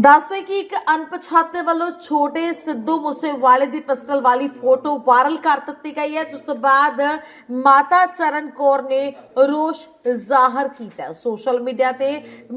ਦੱਸੇ ਕਿ ਇੱਕ ਅਣਪਛਾਤੇ ਵੱਲੋਂ ਛੋਟੇ ਸਿੱਧੂ ਮੂਸੇਵਾਲੇ ਦੀ ਪਿਸਟਲ ਵਾਲੀ ਫੋਟੋ ਵਾਇਰਲ ਕਰ ਦਿੱਤੀ ਗਈ ਹੈ, ਜਿਸ ਤੋਂ ਬਾਅਦ ਮਾਤਾ ਚਰਨ ਕੌਰ ਨੇ ਰੋਸ਼ ਜ਼ਾਹਰ ਕੀਤਾ। ਸੋਸ਼ਲ ਮੀਡੀਆ ਤੇ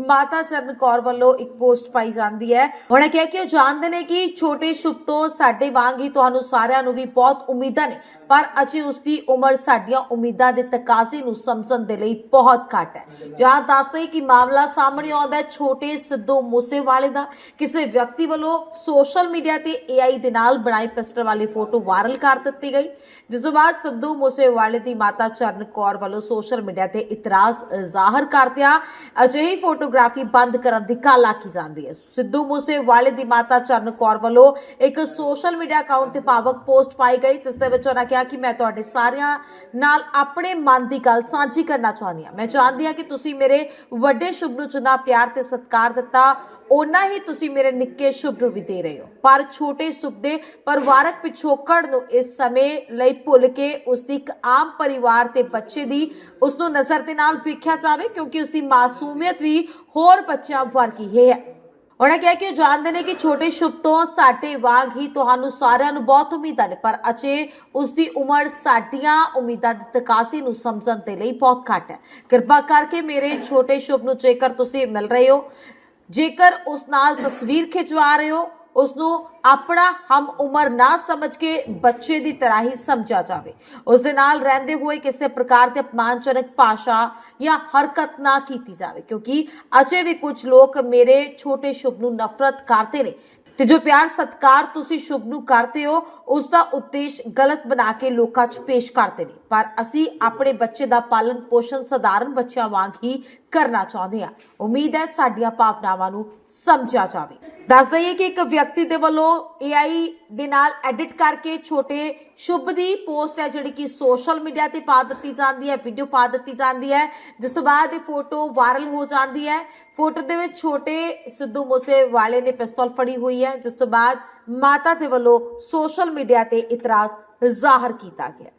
ਮਾਤਾ ਚਰਨ ਕੌਰ ਵੱਲੋਂ ਇੱਕ ਪੋਸਟ ਪਾਈ ਜਾਂਦੀ ਹੈ। ਉਹਨੇ ਕਿਹਾ ਕਿ ਉਹ ਜਾਣਦੇ ਨੇ ਕਿ ਛੋਟੇ ਸ਼ੁਭ ਤੋਂ ਸਾਡੇ ਵਾਂਗ ਹੀ ਤੁਹਾਨੂੰ ਸਾਰਿਆਂ ਨੂੰ ਵੀ ਬਹੁਤ ਉਮੀਦਾਂ ਨੇ, ਪਰ ਅਜੇ ਉਸ ਦੀ ਉਮਰ ਸਾਡੀਆਂ ਉਮੀਦਾਂ ਦੇ ਤਕਾਜ਼ੇ ਨੂੰ ਸਮਝਣ ਦੇ ਲਈ ਬਹੁਤ ਘੱਟ ਹੈ। ਜਾਂ ਦੱਸਦੇ ਕਿ ਮਾਮਲਾ ਸਾਹਮਣੇ ਆਉਂਦਾ ਹੈ, ਛੋਟੇ ਸਿੱਧੂ ਮੂਸੇਵਾਲੇ ਦਾ। ਕਿਸੇ ਵਿਅਕਤੀ ਵੱਲੋਂ ਸੋਸ਼ਲ ਮੀਡੀਆ ਤੇ AI ਦੇ ਨਾਲ ਬਣਾਈ ਪਿਸਟਲ ਵਾਲੀ ਫੋਟੋ ਵਾਇਰਲ ਕਰ ਦਿੱਤੀ ਗਈ, ਜਿਸ ਤੋਂ ਬਾਅਦ ਸਿੱਧੂ ਮੂਸੇਵਾਲੇ ਦੀ ਮਾਤਾ ਚਰਨ ਕੌਰ ਵੱਲੋਂ ਸੋਸ਼ਲ ਮੀਡੀਆ ਤੇ ਇਤਰਾਜ਼ ਜ਼ਾਹਰ ਕਰਦਿਆਂ ਅਜਿਹੀ ਫੋਟੋਗ੍ਰਾਫੀ ਬੰਦ ਕਰਨ ਦੀ ਕਾਲ ਆਖੀ ਜਾਂਦੀ ਹੈ। ਸਿੱਧੂ ਮੂਸੇਵਾਲੇ ਦੀ ਮਾਤਾ ਚਰਨ ਕੌਰ ਵੱਲੋਂ ਇੱਕ ਸੋਸ਼ਲ ਮੀਡੀਆ ਅਕਾਊਂਟ ਤੇ ਪਾਵਕ ਪੋਸਟ ਪਾਈ ਗਈ, ਜਿਸ ਦੇ ਵਿੱਚ ਉਹਨਾਂ ਕਿਹਾ ਕਿ ਮੈਂ ਤੁਹਾਡੇ ਸਾਰਿਆਂ ਨਾਲ ਆਪਣੇ ਮਨ ਦੀ ਗੱਲ ਸਾਂਝੀ ਕਰਨਾ ਚਾਹੁੰਦੀ ਹਾਂ। ਮੈਂ ਚਾਹੁੰਦੀ ਹਾਂ ਕਿ ਤੁਸੀਂ ਮੇਰੇ ਵੱਡੇ ਸ਼ੁਭ ਨੂੰ ਜਿੰਨਾ ਪਿਆਰ ਤੇ ਸਤਿਕਾਰ ਦਿੱਤਾ। ਉਹਨਾਂ ਹੀ ਤੁਸੀਂ ਮੇਰੇ ਨਿੱਕੇ ਸ਼ੁਭ ਨੂੰ ਵੀ ਦੇ ਰਹੇ ਹੋ। ਪਰ ਛੋਟੇ ਸ਼ੁਭ ਦੇ ਪਰਿਵਾਰਕ ਪਿਛੋਕੜ ਨੂੰ ਇਸ ਸਮੇਂ ਲਈ ਭੁੱਲ ਕੇ ਉਸ ਦੀ ਇੱਕ ਆਮ ਪਰਿਵਾਰ ਤੇ ਬੱਚੇ ਦੀ ਉਸ ਨੂੰ ਨਜ਼ਰ ਦੇ ਨਾਲ ਵੇਖਿਆ ਜਾਵੇ, ਕਿਉਂਕਿ ਉਸ ਦੀ ਮਾਸੂਮੀਅਤ ਵੀ ਹੋਰ ਬੱਚਿਆਂ ਵਰਗੀ ਹੈ ਉਹਨਾਂ ਕਿਹਾ ਕਿ ਉਹ ਜਾਣਦੇ ਨੇ ਕਿ ਛੋਟੇ ਸ਼ੁਭ ਤੋਂ ਸਾਡੇ ਵਾਂਗ ਹੀ ਤੁਹਾਨੂੰ ਸਾਰਿਆਂ ਨੂੰ ਬਹੁਤ ਉਮੀਦਾਂ ਨੇ, ਪਰ ਅਜੇ ਉਸ ਦੀ ਉਮਰ ਸਾਡੀਆਂ ਉਮੀਦਾਂ ਦੀ ਤਕਾਸੀ ਨੂੰ ਸਮਝਣ ਦੇ ਲਈ ਬਹੁਤ ਘੱਟ ਹੈ। ਕਿਰਪਾ ਕਰਕੇ ਮੇਰੇ ਛੋਟੇ ਸ਼ੁਭ ਨੂੰ ਜੇਕਰ ਤੁਸੀਂ ਮਿਲ ਰਹੇ ਹੋ ਜੇਕਰ ਉਸ ਨਾਲ ਤਸਵੀਰ ਖਿਚਵਾ ਰਹੇ ਹੋ ਉਸ ਨੂੰ ਆਪਣਾ ਹਮ ਉਮਰ ਨਾ ਸਮਝ ਕੇ ਬੱਚੇ ਦੀ ਤਰ੍ਹਾਂ ਹੀ ਸਮਝਿਆ ਜਾਵੇ। ਉਸ ਦੇ ਨਾਲ ਰਹਿੰਦੇ ਹੋਏ ਕਿਸੇ ਪ੍ਰਕਾਰ ਦੇ ਅਪਮਾਨਜਨਕ ਭਾਸ਼ਾ ਜਾਂ ਹਰਕਤ ਨਾ ਕੀਤੀ ਜਾਵੇ, ਕਿਉਂਕਿ ਅਜੇ ਵੀ ਕੁਝ ਲੋਕ ਮੇਰੇ ਛੋਟੇ ਸ਼ੁਭ ਨੂੰ ਨਫ਼ਰਤ ਕਰਦੇ ਨੇ। ਤੇ ਜੋ ਪਿਆਰ ਸਤਕਾਰ ਤੁਸੀਂ ਸ਼ੁਭ ਨੂੰ ਕਰਦੇ ਹੋ, ਉਸ ਦਾ ਉਦੇਸ਼ ਗਲਤ ਬਣਾ ਕੇ ਲੋਕਾਂ 'ਚ ਪੇਸ਼ ਕਰਦੇ ਨੇ। ਪਰ ਅਸੀਂ ਆਪਣੇ ਬੱਚੇ ਦਾ ਪਾਲਣ ਪੋਸ਼ਣ ਸਧਾਰਨ ਬੱਚਿਆਂ ਵਾਂਗ ਹੀ ਕਰਨਾ ਚਾਹੁੰਦੇ ਹਾਂ। ਉਮੀਦ ਹੈ ਸਾਡੀਆਂ ਭਾਵਨਾਵਾਂ ਨੂੰ ਸਮਝਿਆ ਜਾਵੇ। ਦੱਸ ਦਈਏ ਕਿ ਇੱਕ ਵਿਅਕਤੀ ਦੇ ਵੱਲੋਂ AI ਦੇ ਨਾਲ ਐਡਿਟ ਕਰਕੇ ਛੋਟੇ ਸ਼ੁਭ ਦੀ ਪੋਸਟ ਹੈ ਜਿਹੜੀ ਕਿ ਸੋਸ਼ਲ ਮੀਡੀਆ ਤੇ ਪਾ ਦਿੱਤੀ ਜਾਂਦੀ ਹੈ ਵੀਡੀਓ ਪਾ ਦਿੱਤੀ ਜਾਂਦੀ ਹੈ, ਜਿਸ ਤੋਂ ਬਾਅਦ ਇਹ ਫੋਟੋ ਵਾਇਰਲ ਹੋ ਜਾਂਦੀ ਹੈ। ਫੋਟੋ ਦੇ ਵਿੱਚ ਛੋਟੇ ਸਿੱਧੂ ਮੂਸੇ ਵਾਲੇ ਨੇ ਪਿਸਤੌਲ ਫੜੀ ਹੋਈ ਹੈ, ਜਿਸ ਤੋਂ ਬਾਅਦ ਮਾਤਾ ਦੇ ਵੱਲੋਂ ਸੋਸ਼ਲ ਮੀਡੀਆ ਤੇ ਇਤਰਾਜ਼ ਜ਼ਾਹਰ ਕੀਤਾ ਗਿਆ